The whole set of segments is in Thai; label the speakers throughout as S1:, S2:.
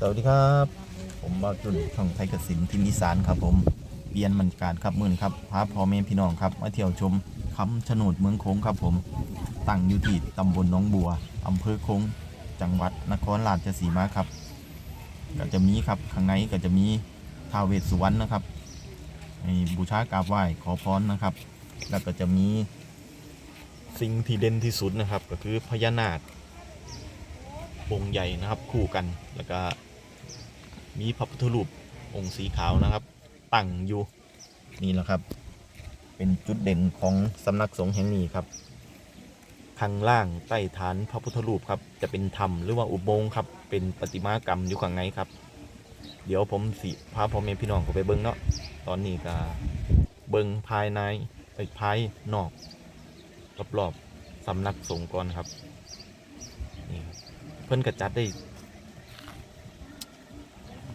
S1: สวัสดีครับ ผมบาจุนช่องไทยกสินทิมอีสานครับผมเปลี่ยนบรรยากาศครับมื่นครับพาพ่อแม่พี่น้องครับมาเที่ยวชมคำชะโนดเมืองโค้งครับผมตั้งอยู่ที่ตำบลหน้องบัวอำเภอโค้งจังหวัดนครราชสีมาครับ ก็จะมีครับข้างในก็จะมีท้าวเวสสุวรรณนะครับให้บูชากราบไหว้ขอพรนะครับ แล้วก็จะมีสิ่งที่เด่นที่สุดนะครับ ก็คือพญานาคองค์ใหญ่นะครับคู่กันแล้วก็ มีพระพุทธรูปองค์สีขาวนะครับ ตั้งอยู่นี่แหละครับ เป็นจุดเด่นของสำนักสงฆ์แห่งนี้ครับข้างล่างใต้ฐานพระพุทธรูปครับ จะเป็นธรรมหรือว่าอุโบงค์ครับ เป็นประติมากรรมอยู่ข้างในครับ เดี๋ยวผมสิพาพ่อแม่พี่น้องเขาไปเบิ้งเนาะตอนนี้ก็เบิ้งภายในไอ้ภายนอกรอบๆสำนักสงฆ์ก่อนครับนี่ครับเพิ่นกระจัดได้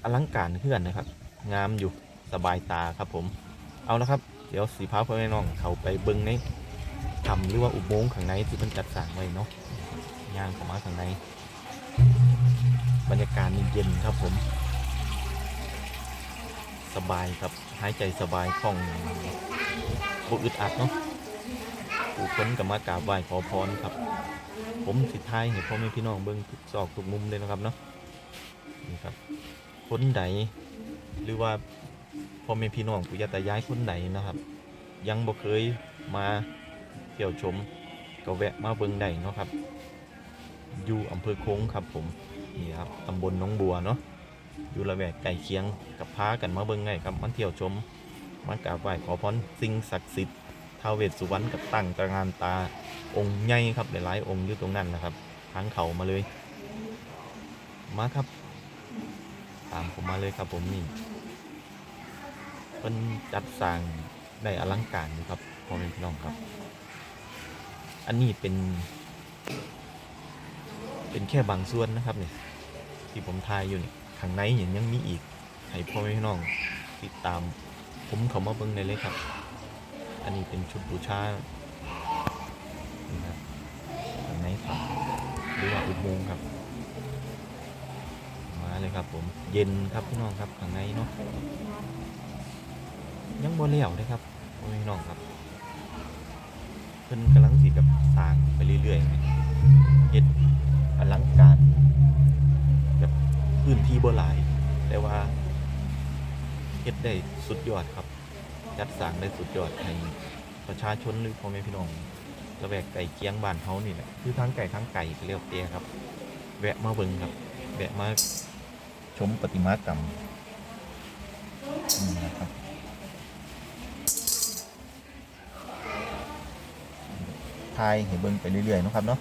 S1: อลังการเพื่อนนะครับ งามอยู่สบายตาครับผม เอาละครับ เดี๋ยวสีพาพ่อแม่น้องเขาไปเบิ้งในทำหรือว่าอุโมงค์ข้างในที่เพิ่นจัดสร้างไว้เนาะย่างเข้ามาข้างใน บรรยากาศเย็นครับผม สบายครับหายใจสบายคล่องบุอึดอัดเนาะผู้คนกับมากราบไหว้ขอพรครับ ผมสิท้ายให้พ่อแม่พี่น้องเบิ่งทุกซอกทุกมุมเลยนะครับเนาะนี่ครับ คนใดหรือว่าพ่อแม่พี่น้องปุยาตายายคนใดนะครับ ยังบ่เคยมาเที่ยวชมก็แวะมาเบิ่งได้เนาะครับ อยู่อำเภอโค้งครับผมนี่ครับตำบลหน้องบัวเนาะอยู่ละแวกไก่เคียงกับพากันมาเบิ่งไงครับมาเที่ยวชมมากราบไหว้ขอพรสิ่งศักดิ์สิทธิ์ท้าวเวสสุวรรณกับตั้งตระงานตาองค์ใหญ่ครับหลายๆองค์อยู่ตรงนั้นนะครับทางเขามาเลย มาครับ ตามผมมาเลยครับผมนี่เป็นจัดสร้างได้อลังการอยู่ครับพ่อแม่พี่น้องครับ อันนี้เป็น เป็นแค่บางส่วนนะครับเนี่ยที่ผมทายอยู่นี่ข้างในยังยังมีอีกให้พ่อแม่พี่น้องติดตาม ผมเขามาเบิ่งได้เลยครับ อันนี้เป็นชุดบูชานี่ครับข้างในฝั่งหรือว่าอุโมงค์ครับ เยครับ ผมเย็นครับพี่น้องครับข้างในเนาะยังบ่เลี้ยวเลยครับพี่น้องครับเพิ่นกำลังสิกับสางไปเรื่อยๆเฮ็ดอลังการแบบพื้นที่บ่หลาย แต่ว่าเฮ็ดได้สุดยอดครับจัดสางได้สุดยอดให้ประชาชนหรือพ่อแม่พี่น้องระแวกไก่เคียงบ้านเฮานี่แหละคือทั้งไก่ทั้งไก่เรียกเตี้ยครับ แวะมาเบิ่งครับ แวะมา ชมประติมากรรมนี่นะครับทายให้เบิ่งไปเรื่อยๆนะครับเนาะ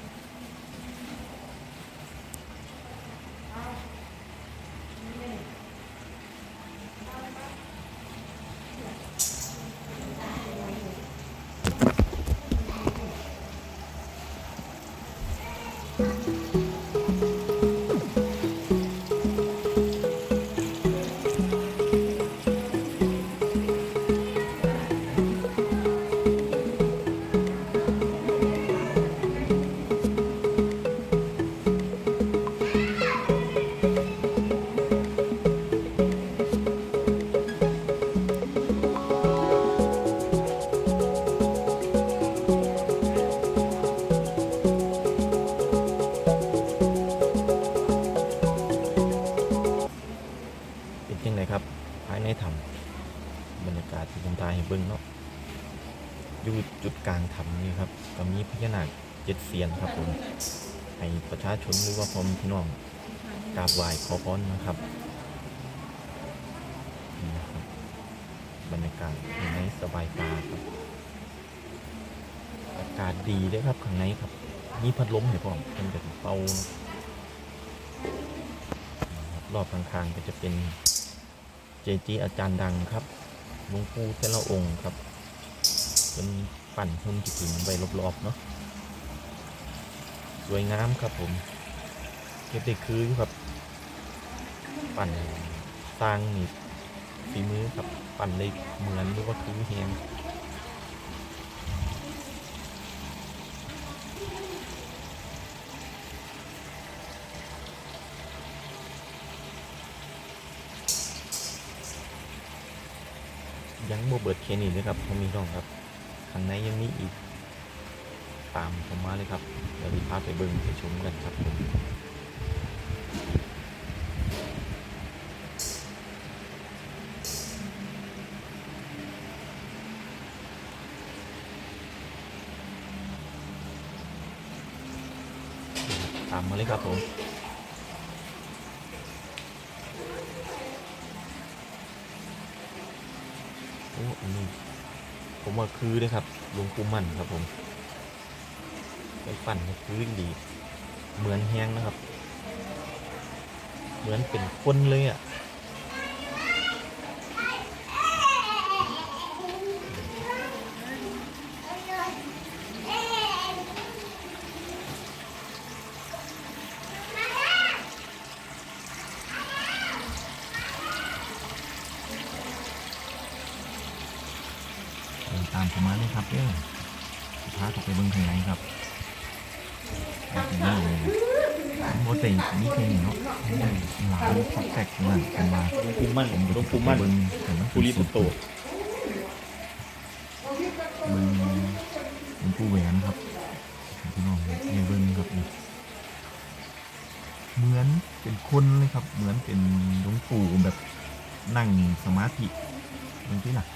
S1: ภายในถ้ำบรรยากาศที่ผมทายให้เบิ่งเนาะอยู่จุดกลางถ้ำนี่ครับก็มีพญานาคเจ็ดเสียนครับผมให้ประชาชนหรือว่าพ่อแม่พี่น้องกราบไหว้ขอพรนะครับนี่นะครับบรรยากาศข้างในสบายตาครับอากาศดีด้วยครับข้างในครับมีพัดลมอยู่พร้อมเป็นแบบเป่ารับรอบข้างๆก็จะเป็น เจจีอาจารย์ดังครับหลวงปู่แต่ละองค์ครับเป็นปั่นหุ่นจิถึงใบรอบๆเนาะสวยงามครับผมเก็บได้คืออยู่ครับ ปั่นสร้างนี่ฝีมือครับปั่นได้เหมือนหรือว่าคือเฮียง ยังโมเบิดแค่นี้เลยครับพ่อมีน้องครับข้างในยังมีอีกตามผมมาเลยครับเดี๋ยวพาไปเบิ่งไปชมกันครับผมตามมาเลยครับผม โอ้อันนี้ ผมว่าคือเลยครับหลวงปู่มั่นครับผมไปปั่นให้คือดี เหมือนแห้งนะครับ เหมือนเป็นคนเลยอะ ตามผมมาเลยครับเด้อพาเขาไปเบิ่งข้างในครับแบบนี้เลยโมเตนี่แค่นี้เนาะหลายท็อกแตกนั่นกันมา
S2: หลวงปู่มั่น
S1: ผม
S2: หลวงปู่มั่น
S1: เบิ่งแต่มัน
S2: ภูริสุตโต
S1: เบิ่งหลวงปู่แหวนครับพี่น้องในเบิ่งครับนี่เหมือนเป็นคนเลยครับ เหมือนเป็นหลวงปู่แบบนั่งสมาธิเบิ่งที่น่ะ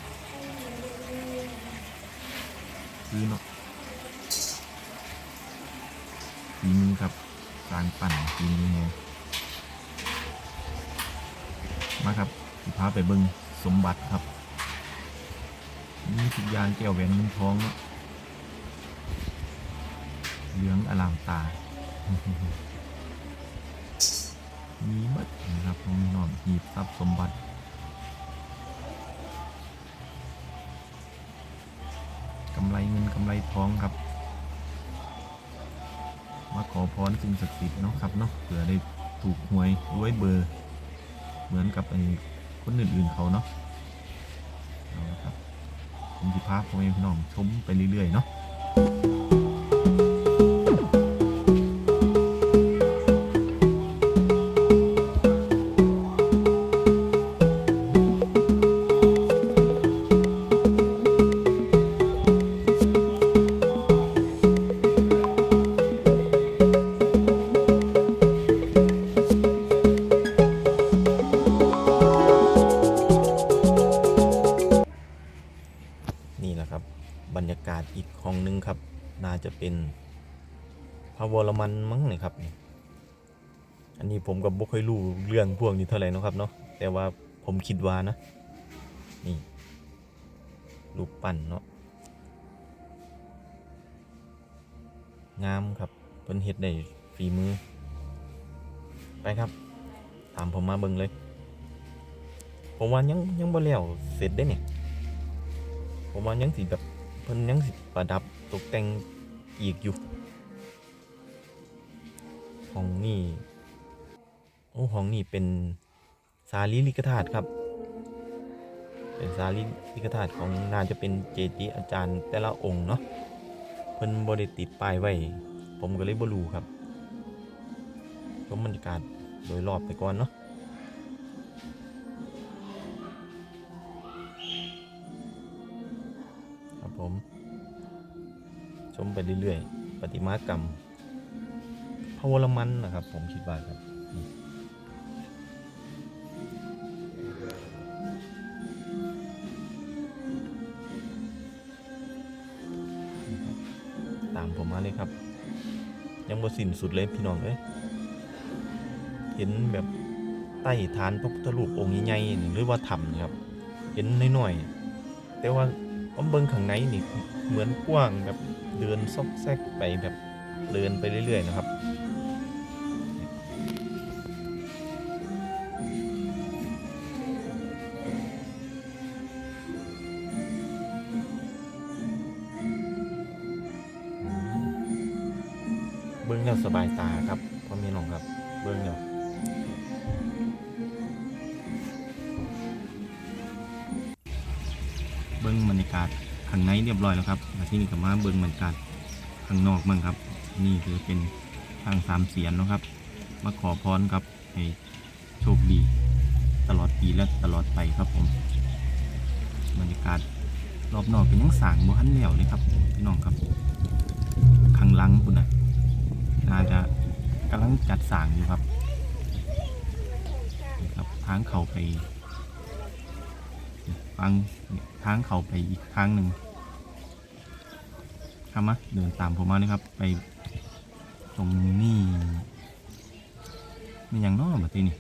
S1: คือเนาะฝีมือครับการปั่นฝีมือไงมาครับสิพาไปเบิงสมบัติครับมีทุกอย่างแก้วแหวนเงินทองเนาะเหลืองอลามตา มีมัดนะครับผมนอนหีบทรัพย์สมบัติ กำไรเงินกำไรทองครับ มาขอพรสิ่งศักดิ์สิทธิ์เนาะครับเนาะเผื่อได้ถูกหวยรวยเบอร์ เหมือนกับไอ้คนอื่นๆเขาเนาะเอาละครับผมจะพาพ่อแม่พี่น้องชมไปเรื่อยๆเนาะ พระวรมันมั้งเนี่ยครับนี่อันนี้ผมกับบ่เคยรู้เรื่องพวกนี้เท่าไหร่เนาะครับเนาะแต่ว่าผมคิดว่านะ นี่รูปปั้นเนาะงามครับเพิ่นเฮ็ดได้ฝีมือ ไปครับ ตามผมมาเบิ่งเลยผมว่ายังยังบ่แล้วเสร็จได้เนี่ยผมว่ายังสิแบบเพิ่นยังสิประดับตกแต่งอีกอยู่ ห้องนี้โอ้ห้องนี้เป็นสารีริกธาตุครับ เป็นสารีริกธาตุของน่าจะเป็นเจจิอาจารย์แต่ละองค์เนาะเพิ่นบ่ได้ติดป้ายไว้ ผมก็เลยบรูครับชมบรรยากาศโดยรอบไปก่อนเนาะครับผม ชมไปเรื่อยๆประติมากรรม วรมันนะครับ ผมคิดว่าครับตามผมมาเลยครับ ยังบ่สิ้นสุดเลยพี่น้องเอ้ยเห็นแบบใต้ฐานพระพุทธรูปองค์ใหญ่ๆนี่หรือว่าถ้ำนี่ครับ เห็นน้อยๆแต่ว่าผมเบิงข้างในนี่เหมือนกว้างแบบเดินซอกแซกไปแบบเดินไปเรื่อยๆนะครับ พอม่น้องครับ เบิ่งแล้วเบิ้งบรรยากาศข้างในเรียบร้อยแล้วครับมาที่นี่ก็มาเบิ้งบรรยากาศข้างนอกบ้างครับ นี่คือเป็นทางสามเสียนนะครับ มาขอพรครับให้โชคดี ตลอดปีและตลอดไปครับผม บรรยากาศรอบนอกเป็นยังสางบ่ทันแล้วเลยครับพี่น้องครับข้างหลังคุณน่ะน่าจะ กำลังจัดสางอยู่ครับนี่ครับทางเขาไปฟังทางเขาไปอีกทางหนึ่งครับมาเดินตามผมมาเลยครับ ไปตรงนี้มีอย่างเน้อแบบนี้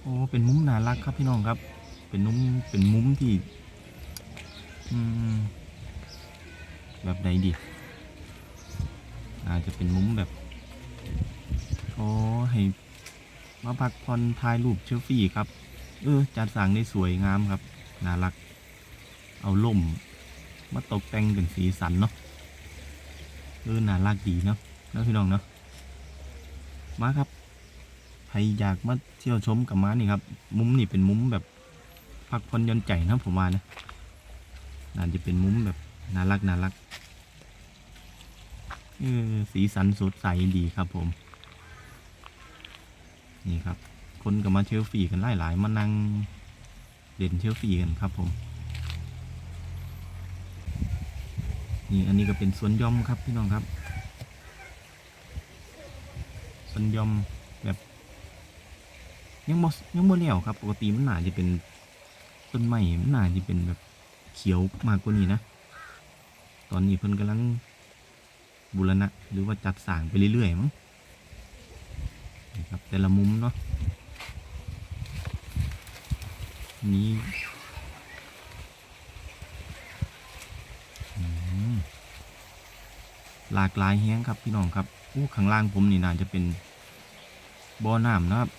S1: โอ้เป็นมุมน่ารักครับพี่น้องครับ เป็นมุมเป็นมุมที่อืมแบบใดดีอาจจะเป็นมุมแบบ โอ้ให้มาพักผ่อนถ่ายรูปเชลฟี่ครับ เออ จัดสร้างได้สวยงามครับ น่ารัก เอาล่ม มาตกแต่งเป็นสีสันเนาะ เออ น่ารักดีเนาะนาะพี่น้องเนาะ มาครับ ใครอยากมาเที่ยวชมกับมานี่ครับ มุมนี่เป็นมุมแบบพักผ่อนย่อนใจนะผมว่านะ น่าจะเป็นมุมแบบน่ารักน่ารักเออสีสันสดใสดีครับผม นี่ครับ คนก็มาเชลฟี่กันหลายๆมานั่งเด่นเชลฟี่กันครับผมนี่อันนี้ก็เป็นสวนย่อมครับพี่น้องครับสวนย่อมยังบ่ยังบ่แล้วครับปกติมันหนาจะเป็นต้นไม้มันหนาจะเป็นแบบเขียวมากกว่านี้นะ ตอนนี้เพิ่นกำลังบูรณะหรือว่าจัดสร้างไปเรื่อยๆมั้ง แต่ละมุมเนาะนี้หลากหลายแห้งครับพี่น้องครับอู้ข้างล่างผมนี่น่าจะเป็นบ่อน้ำนะครับ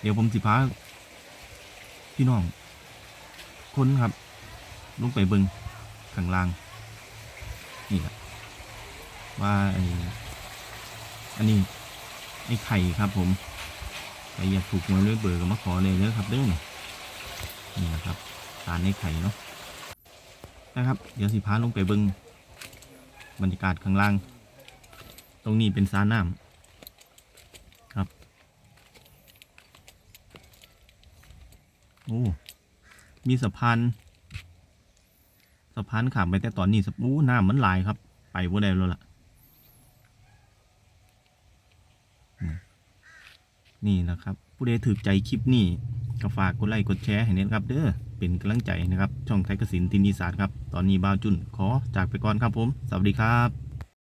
S1: เดี๋ยวผมสิพาพี่น้อง คนครับลงไปเบิงข้างล่าง นี่แหละว่าไออันนี้ ไอ้ไข่ครับผมใครอยากถูกหวยด้วยเบอร์ก็มาขอเลยเด้อครับเด้อนี่นี่นะครับสารไอ้ไข่เนาะนะครับ เดี๋ยวสิพาลงไปเบิงบรรยากาศข้างล่าง ตรงนี้เป็นสาน้ำครับโอ้มีสะพานสะพานขามไปแต่ตอนนี้สะอู้น้ำมันหลายครับ ไปบ่ได้แล้วล่ะอืม นี่นะครับ ผู้ใดถือใจคลิปนี้ก็ฝากกดไลค์กดแชร์ให้น้นะครับ เด้อเป็นกำลังใจนะครับ ช่องไทยกสินตินีศาสตร์ครับ ตอนนี้บ่าวจุนขอจากไปก่อนครับผม สวัสดีครับ